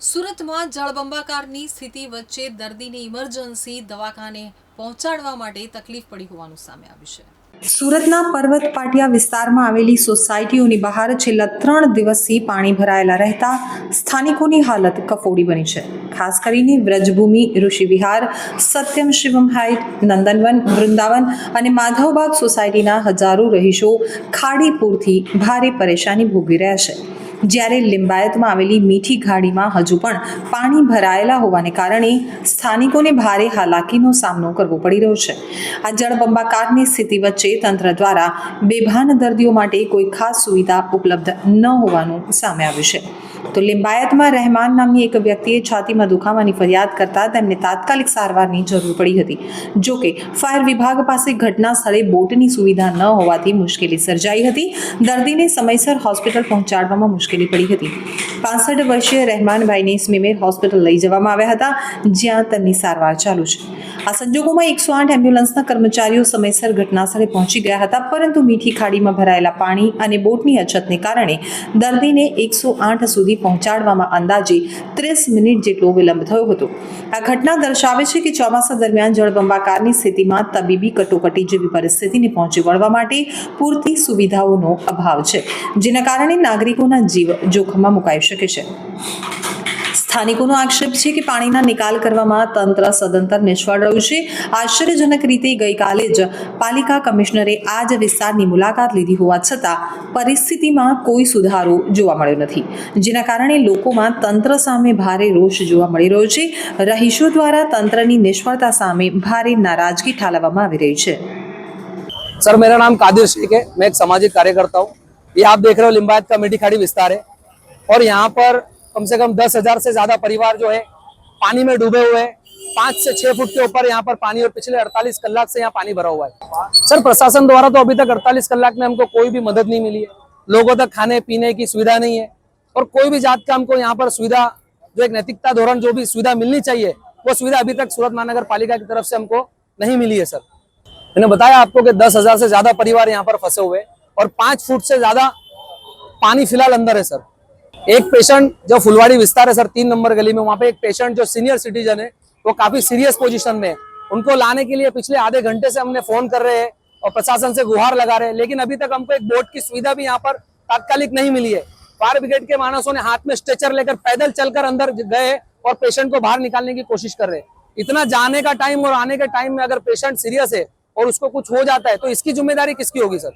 સુરતમાં જળબંબાકારની સ્થિતિ વચ્ચે દર્દીને ઇમરજન્સી દવાખાને પહોંચાડવા માટે તકલીફ પડી હોવાનું સામે આવ્યું છે. સુરતના પર્વત પાટિયા વિસ્તારમાં આવેલી સોસાયટીઓની બહાર છેલ્લા ત્રણ દિવસથી પાણી ભરાયેલા રહેતા સ્થાનિકોની હાલત કફોડી બની છે. ખાસ કરીને વ્રજભૂમિ ઋષિ વિહાર સત્યમ શિવમ હાઇટ નંદનવન, વૃંદાવન અને માધવબાગ સોસાયટીના હજારો રહીશો ખાડીપુરથી ભારે પરેશાની ભોગવી રહ્યા છે. જ્યારે લિંબાયતમાં આવેલી મીઠી ખાડીમાં હજુ પણ પાણી ભરાયેલા હોવાને કારણે સ્થાનિકોને ભારે હાલાકીનો સામનો કરવો પડી રહ્યો છે. આ જળબંબાકારની સ્થિતિ વચ્ચે તંત્ર દ્વારા બેભાન દર્દીઓ માટે કોઈ ખાસ સુવિધા ઉપલબ્ધ ન હોવાનું સામે આવ્યું છે. તો લિંબાયતમાં રહેમાન નામની એક વ્યક્તિએ છાતીમાં દુખાવાની ફરિયાદ કરતા તેમને તાત્કાલિક સારવારની જરૂર પડી હતી. જો કે ફાયર વિભાગ પાસે ઘટના સ્થળે બોટની સુવિધા ન હોવાથી મુશ્કેલી સર્જાઈ હતી. દર્દીને સમયસર હોસ્પિટલ પહોંચાડવામાં મુશ્કેલી પડી હતી. પાસઠ વર્ષીય રહેમાનભાઈને સ્મીમેર હોસ્પિટલ લઈ જવામાં આવ્યા હતા, જ્યાં તેમની સારવાર ચાલુ છે. આ સંજોગોમાં એકસો આઠ એમ્બ્યુલન્સના કર્મચારીઓ સમયસર ઘટના સ્થળે પહોંચી ગયા હતા, પરંતુ મીઠી ખાડીમાં ભરાયેલા પાણી અને બોટની અછતને કારણે દર્દીને એકસો આઠ સુધી પહોંચાડવામાં અંદાજે ત્રીસ મિનિટ જેટલો વિલંબ થયો હતો. આ ઘટના દર્શાવે છે કે ચોમાસા દરમિયાન જળબંબાકારની સ્થિતિમાં તબીબી કટોકટી જેવી પરિસ્થિતિને પહોંચી વળવા માટે પૂરતી સુવિધાઓનો અભાવ છે, જેના કારણે નાગરિકોના જીવ, જોખમમાં મુકાઈ શકે છે. સ્થાનિકોનો આક્ષેપ છે કે પાણીના નિકાલ કરવામાં તંત્ર સદંતર નિષ્ફળ રહ્યું છે. આશ્ચર્યજનક રીતે ગઈકાલે જ પાલિકા કમિશનરે આ જ વિસ્તારની મુલાકાત લીધી હોવા છતાં પરિસ્થિતિમાં કોઈ સુધારો જોવા મળ્યો નથી. જેના કારણે લોકોમાં તંત્ર સામે ભારે રોષ જોવા મળી રહ્યો છે. રહીશો દ્વારા તંત્રની નિષ્ફળતા સામે ભારે નારાજગી ઠાલવવામાં આવી રહી છે. સર, મેરા નામ કાદિર શેખ હૈ મેં એક સામાજિક કાર્યકર્તા હું. ये आप देख रहे हो लिम्बायत का मीठी खाड़ी विस्तार है। और यहाँ पर कम से कम दस हज़ार से ज़्यादा परिवार जो है, पानी में डूबे हुए हैं। पाँच से छह फुट के ऊपर यहाँ पर पानी और पिछले 48 कलाक से यहाँ पानी भरा हुआ है। सर, प्रशासन द्वारा तो अभी तक 48 कलाक में हमको कोई भी मदद नहीं मिली है। लोगों तक खाने पीने की सुविधा नहीं है। और कोई भी जात का हमको यहाँ पर सुविधा, जो एक नैतिकता धोरण जो भी सुविधा मिलनी चाहिए, वो सुविधा अभी तक सूरत महानगर पालिका की तरफ़ से हमको नहीं मिली है, सर। मैंने बताया आपको कि दस हज़ार से ज़्यादा परिवार यहाँ पर फंसे हुए हैं। और पाँच फुट से ज़्यादा पानी फ़िलहाल अंदर है, सर। एक पेशेंट जो फुलवाड़ी विस्तार है, सर, तीन नंबर गली में, वहाँ पे एक पेशेंट जो सीनियर सिटीजन है, वो काफ़ी सीरियस पोजीशन में है। उनको लाने के लिए पिछले आधे घंटे से हमने फ़ोन कर रहे हैं और प्रशासन से गुहार लगा रहे हैं, लेकिन अभी तक हमको एक बोट की सुविधा भी यहाँ पर तात्कालिक नहीं मिली है। फायर ब्रिगेड के मानसों ने हाथ में स्ट्रेचर लेकर पैदल चलकर अंदर गए और पेशेंट को बाहर निकालने की कोशिश कर रहे हैं। इतना जाने का टाइम और आने के टाइम में अगर पेशेंट सीरियस है और उसको कुछ हो जाता है तो इसकी ज़िम्मेदारी किसकी होगी, सर?